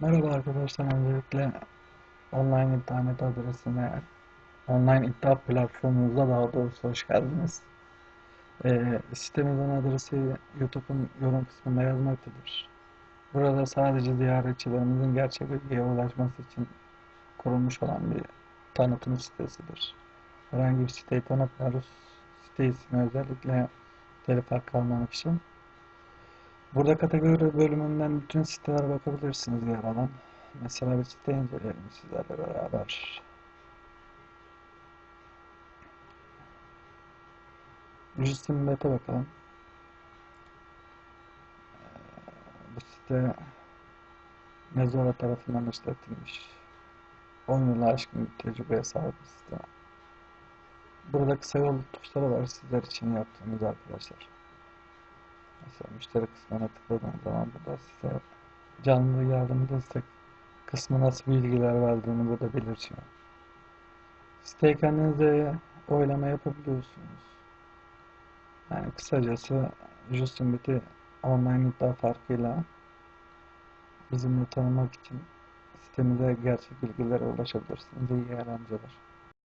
Merhaba arkadaşlar, öncelikle online internet adresine, online iddia platformumuza daha doğrusu hoş geldiniz. Ee, sitemizin adresi YouTube'un yorum kısmında yazmaktadır. Burada sadece ziyaretçilerimizin gerçek bilgiye ulaşması için kurulmuş olan bir tanıtım sitesidir. Herhangi bir siteyi tanıtmıyoruz. Site ismi özellikle telif hakkı almamak için. Burada kategori bölümünden bütün sitelere bakabilirsiniz yer alan. Mesela bir site inceleyelim sizlerle beraber. Justin Bet'e bakalım. Ee, Bu site Mezora tarafından işletilmiş. 10 yılı aşkın bir tecrübeye sahip bir site. Burada kısa yol tuşları var sizler için yaptığımız arkadaşlar. Mesela müşteri kısmına tıkladığım zaman burada size canlı yardım destek kısmı nasıl bilgiler verdiğini burada belirtiyor. Siteye kendinize oylama yapabiliyorsunuz. Yani kısacası Justin Bit'i online iddia farkıyla bizimle tanımak için sitemize gerçek bilgilere ulaşabilirsiniz. İyi eğlenceler.